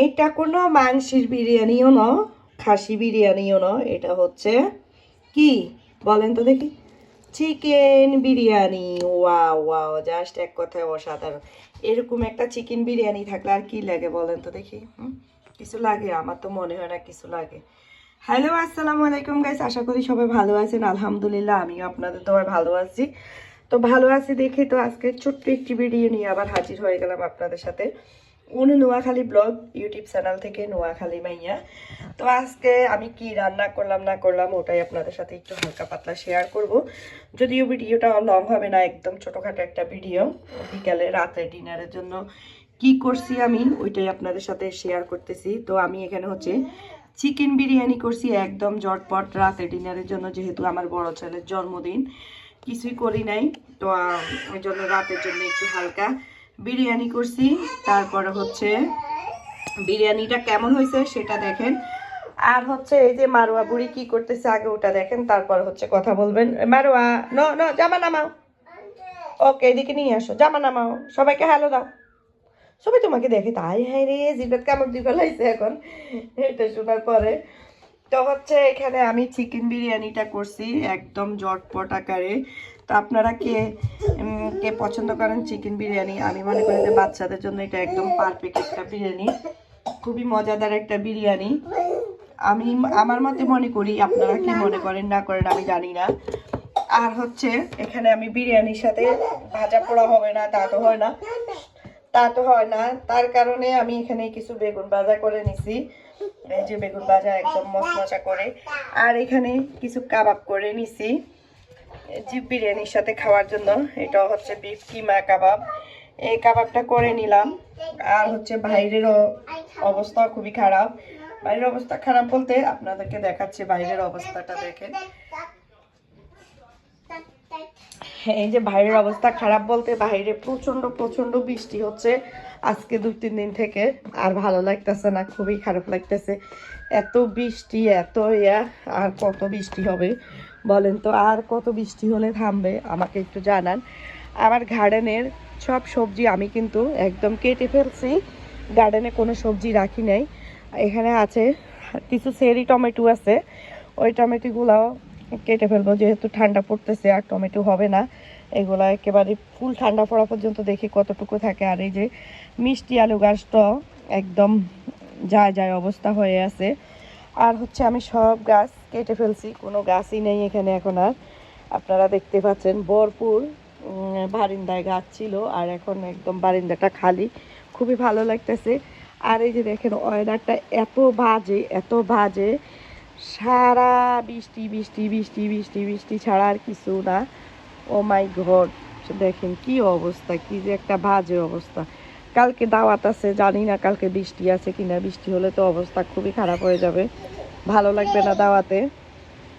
এইটা কোনো মাংসের বিরিয়ানিও ন, খাসি বিরিয়ানিও ন, এটা হচ্ছে কি? বলেন তো দেখি। Chicken biryani, wow wow, just এক কথায় অসাধারণ। এরকম একটা চিকেন বিরিয়ানি থাকলে আর কি লাগে বলেন তো দেখি? কিছু লাগে, আমার তো মনে হয় না কিছু লাগে। হ্যালো, আসসালামু আলাইকুম গাইস আশা করি সবাই ভালো আছেন। আলহামদুলিল্লাহ, আমিও আপনাদের তোমার ভালো আছি। তো ভালো আছি দেখে তো আজকে ছোট্ট একটি ভিডিও নিয়ে আবার হাজির হয়ে গেলাম আপনাদের সাথে। Anu Noakhali blog, YouTube channel থেকে নোয়াখালী মাইয়া। তো আজকে আমি কি রান্না করলাম, না করলাম, ওটাই আপনাদের সাথে একটু হালকা পাতলা শেয়ার করব। যদিও ভিডিওটা লং হবে না, একদম ছোটোখাটো একটা ভিডিও বিকালে রাতে ডিনারের জন্য কি করছি আমি, ওইটাই আপনাদের সাথে শেয়ার করতেছি। তো আমি এখানে হচ্ছে চিকেন বিরিয়ানি করছি, একদম জটপট রাতে ডিনারের জন্য, যেহেতু আমার বড় ছেলের জন্মদিন। কিছুই করি নাই, তো ওই জন্য রাতের জন্য একটু হালকা বিরিয়ানি করছি। তারপরে হচ্ছে বিরিয়ানিটা কেমন হয়েছে সেটা দেখেন। আর হচ্ছে এই যে মারোয়া বুড়ি কি করতেছে আগে ওটা দেখেন, তারপর হচ্ছে কথা বলবেন। মারোয়া, ন ন, জামা নামাও। ওকে, এদিকে নিয়ে আসো, জামা নামাও। সবাইকে হ্যালো দাও। সবাই তোমাকে দেখে তাই হ্যাঁ রে জিবাত কামড় দিয়ে ফেলাইছে এখন। এটা শোনার পরে। তো হচ্ছে এখানে আমি চিকেন বিরিয়ানিটা করছি একদম জটপট আকারে। তো আপনারা কে কে পছন্দ করেন চিকেন বিরিয়ানি? আমি মনে করি যে বাচ্চাদের জন্য এটা একদম পারফেক্ট একটা বিরিয়ানি। খুবই মজাদার একটা বিরিয়ানি। আমি আমার মতে মনে করি, আপনারা কি মনে করেন না করেন আমি জানি না। আর হচ্ছে এখানে আমি বিরিয়ানির সাথে ভাজা পোড়া হবে না, তা তো হয় না। তা তো হয় না। তার কারণে আমি এখানে কিছু বেগুন ভাজা করে নিছি। এই যে বেগুন ভাজা একদম মশমশা করে। আর এখানে কিছু কাবাব করে নিছি। জিপ বিরিয়ানির সাথে খাওয়ার জন্য। এটা হচ্ছে বিফ কিমা কাবাব। এই কাবাবটা করে নিলাম। আর হচ্ছে বাইরের অবস্থা খুবই খারাপ। বাইরের অবস্থা খারাপ বলতে আপনাদেরকে দেখাচ্ছে বাইরের অবস্থাটা দেখেন। এই যে বাইরের অবস্থা খারাপ বলতে বাইরে প্রচণ্ড প্রচণ্ড বৃষ্টি হচ্ছে আজকে দু, তিন দিন থেকে। আর ভালো লাগতেছে না, খুবই খারাপ লাগতেছে। এত বৃষ্টি, এত ইয়া, আর কত বৃষ্টি হবে? বলেন তো, আর কত বৃষ্টি হলে থামবে? আমাকে একটু জানান। আমার গার্ডেনের সব সবজি আমি কিন্তু একদম কেটে ফেলছি। গার্ডেনে কোনো সবজি রাখি নাই। এখানে আছে কিছু সেরি টমেটো আছে। ওই টমেটোগুলাও কেটে ফেলব, যেহেতু ঠান্ডা পড়তেছে আর টমেটো হবে না। এগুলা একেবারে ফুল ঠান্ডা পড়া পর্যন্ত দেখি কতটুকু থাকে। আর এই যে মিষ্টি আলু গাছটা একদম যায় যায় অবস্থা হয়ে আছে। আর হচ্ছে আমি সব গাছ কেটে ফেলছি, কোনো গাছই নেই এখানে এখন আর। আপনারা দেখতে পাচ্ছেন ভরপুর বারিন্দায় গাছ ছিল আর এখন একদম বারিন্দাটা খালি। খুবই ভালো লাগতেছে। আর এই যে দেখেন, ওয়েদারটা এত বাজে এত বাজে। সারা বৃষ্টি বৃষ্টি বৃষ্টি বৃষ্টি বৃষ্টি ছাড়া আর কিছু না। ও মাই ঘর দেখেন কি অবস্থা, কি যে একটা বাজে অবস্থা। কালকে দাওয়াত আছে, জানি না কালকে বৃষ্টি আছে কিনা, বৃষ্টি হলে তো অবস্থা খুবই খারাপ হয়ে যাবে। ভালো লাগবে না দাওয়াতে।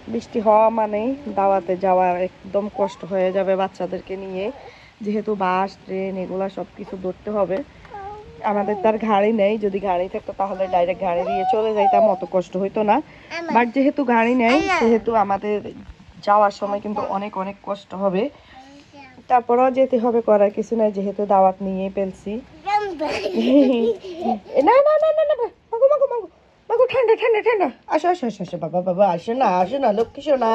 বৃষ্টি হওয়া মানেই দাওয়াতে যাওয়া একদম কষ্ট হয়ে যাবে বাচ্চাদেরকে নিয়ে। যেহেতু বাস, ট্রেন, এগুলা সব কিছু ধরতে হবে। আমাদের তার গাড়ি নেই যদি গাড়ি থাকতো তাহলে ডাইরেক্ট গাড়ি দিয়ে চলে যাইতাম অত কষ্ট হইতো না। বাট যেহেতু গাড়ি নেই সেহেতু আমাদের যাওয়ার সময় কিন্তু অনেক অনেক কষ্ট হবে। তারপরেও যেতে হবে করার কিছু নাই যেহেতু দাওয়াত নিয়ে ফেলছি। না না না না না মাগো মাগো মাগো মাগো ঠান্ডা ঠান্ডা ঠান্ডা। আসো আসো আসো আসো বাবা বাবা আসো না আসো না লক্ষ্মী সোনা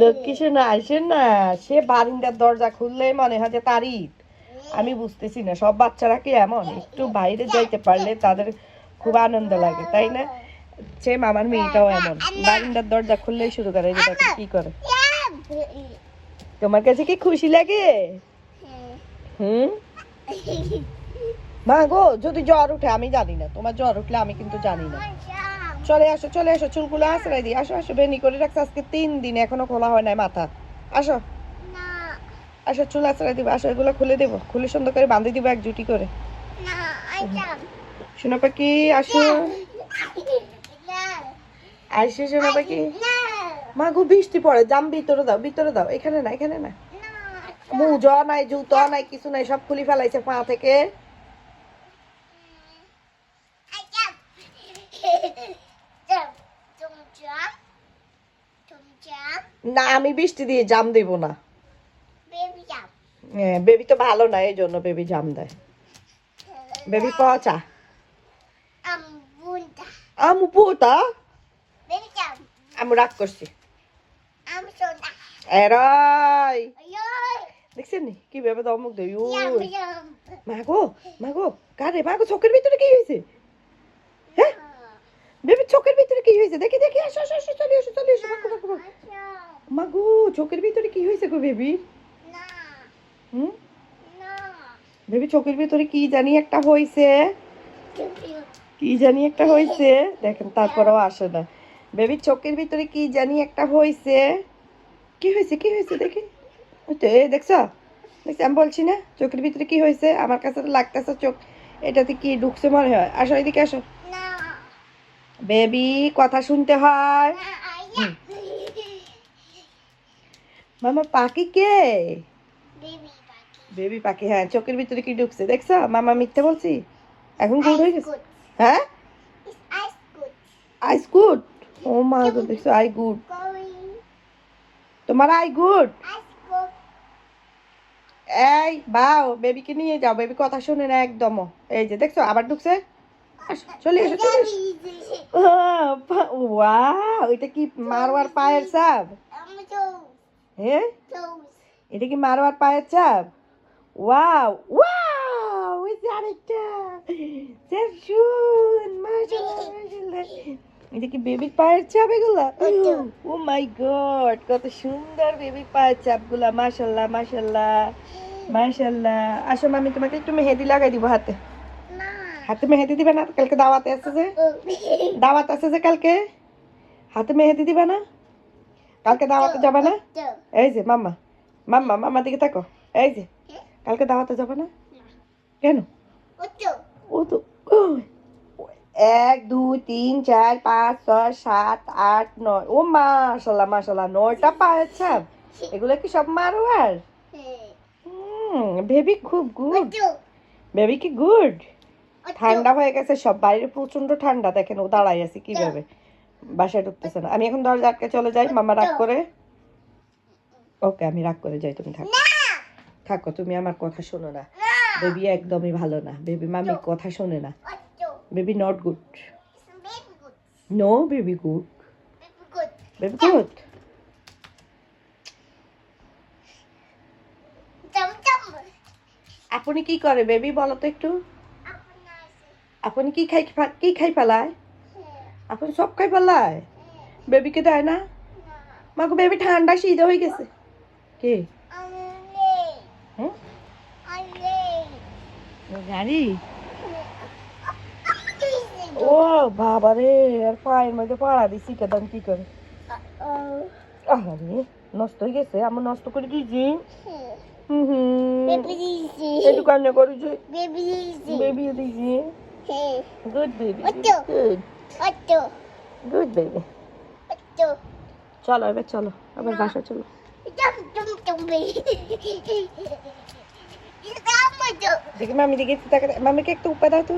লক্ষ্মী সোনা আসেন না। সে বারিন্দার দরজা খুললেই মনে হয় যে তারিখ আমি বুঝতেছি না, সব বাচ্চারা কি এমন? একটু বাইরে যাইতে পারলে তাদের খুব আনন্দ লাগে, তাই না? সেম আমার মেয়েটাও এমন। বারিন্দার দরজা খুললেই শুরু করে কি করে। তোমার কাছে কি খুশি লাগে? হুম? মা গো, যদি জ্বর উঠে, আমি জানি না। তোমার জ্বর উঠলে আমি কিন্তু জানি না। চলে আসো চলে আসো, চুলগুলো আশ্রয় দিই। আসো আসো বেনি করে রাখছো। আজকে তিন দিন এখনও খোলা হয় নাই মাথা। আসো। আসো চুল আশ্রয় দিবো আসো এগুলো খুলে দেবো। খুলে সুন্দর করে বাঁধে দিবো এক জুটি করে শোনো পাখি আসো। আসো শোনো পাখি। মা গো বৃষ্টি পড়ে জাম ভিতরে দাও ভিতরে দাও এখানে না এখানে না। মুজো নাই জুতো নাই কিছু নাই সব খুলি ফেলাইছে পা থেকে। না আমি বৃষ্টি দিয়ে জাম দেব না। বেবি তো ভালো না এই জন্য বেবি জাম দেয়। বেবি পচা আমু পোতা. আমু রাগ করছি। এরাই। দেখছেন নি? কি ভেবে দমক দেই. মাগো মাগো কারে মাগো চোখের ভিতরে কি হয়েছে? হ্যাঁ? বেবি চোখের ভিতরে কি হয়েছে? দেখি দেখি আসো আসো আসো চলে আসো চলে আসো মাগো মাগো মাগো। চোখের ভিতরে কি হয়েছে গো বেবি. হুম. বেবি চোখের ভিতরে কি জানি একটা হয়েছে কি জানি একটা হয়েছে দেখেন তারপরেও আসে না। বেবি চোখের ভিতরে কি জানি একটা হয়েছে কি হয়েছে কি হয়েছে দেখি। এই দেখছ? দেখছি আমি বলছি না চোখের ভিতরে কি হয়েছে আমার কাছে তো লাগতেছে চোখ এটাতে কি ঢুকছে মনে হয়। আসো এদিকে আসো। বেবি কথা শুনতে হয়. মামা পাখি কে? back. বেবি পাখি হ্যাঁ চোখের ভিতরে কি ঢুকছে? দেখছ? মামা মিথ্যে বলছি? এখন গুড হয়ে গেছে? হ্যাঁ. আইস গুড ও মা তো দেখছ? আই গুড তোমার আই গুড. এই বাও বেবিকে নিয়ে যাও। বেবি কথা শুনে না একদমও। এই যে দেখছ? আবার ঢুকছে? চলে এসো চলে এসো। ওয়াও এটা কি মারোয়ার পায়ের চাপ? হ্যাঁ? এটা কি মারোয়ার পায়ের চাপ? ওয়াও ওয়াও ওই যে আরেকটা সেফশুন মাশাআল্লাহ মাশাআল্লাহ এটা কি বেবির পায়ের চাপ এগুলা? ও মাই গড কত সুন্দর বেবির পায়ের চাপগুলা। মাশাআল্লাহ মাশাআল্লাহ মাশাআল্লাহ। আসো মামি তোমাকে একটু মেহেদি লাগাই দিব হাতে। হাতে মেহেদি দিবে না? কালকে দাওয়াতে আছে যে. দাওয়াত আছে যে কালকে? হাতে মেহেদি দিবে না? কালকে দাওয়াতে যাবে না? এই যে মাম্মা। মাম্মা মাম্মা দিকে থাকো। এই যে। কালকে দাওয়াতে যাবে না? কেন? ও তো এক দুই তিন চার পাঁচ ছয় সাত আট নয় ও মাশাল্লাহ মাশাল্লাহ নয়টা পায়ের ছাপ এগুলো কি সব মারোয়ার? বেবি খুব গুড. বেবি কি গুড ঠান্ডা হয়ে গেছে সব বাইরে প্রচণ্ড ঠান্ডা দেখেন ও দাঁড়াই আছে কীভাবে? বাসায় ঢুকতেছে না। আমি এখন দরজা আটকে চলে যাই মামা রাগ করে। ওকে আমি রাগ করে যাই তুমি থাকো। থাকো তুমি আমার কথা শোনো না। বেবি একদমই ভালো না। বেবি মামি কথা শোনে না। Baby not good no baby good baby good. আপনি কি করে বেবি বলো তো একটু। আপনি কি খাই কি খাই ফেলায় আপনি সব খাই ফেলায় বেবিকে দেয় না? মাকে বেবি ঠান্ডা শীত হয়ে গেছে। কে? গাড়ি ও বাবা রে আর পায়ের মধ্যে পাড়া দিছি কেদাম কি করে. আরে নষ্ট হয়ে গেছে আমার নষ্ট করে দিয়েছি। হুম হুম। Easy. একটু কান্না করেছি. বেবি দিয়েছি। Good baby good good baby চলো এবার চলো আবার বাসা চলো। Otto. দেখি মামি দিকে তাকে মামিকে একটু উপা দাও তো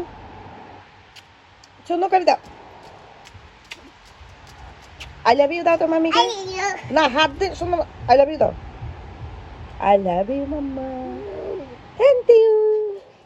সুন্দর করে দাও আই লাভ ইউ দাও তো মামিকে I love না হাত দিয়ে সুন্দর আই লাভ ইউ দাও আই লাভ ইউ মাম্মা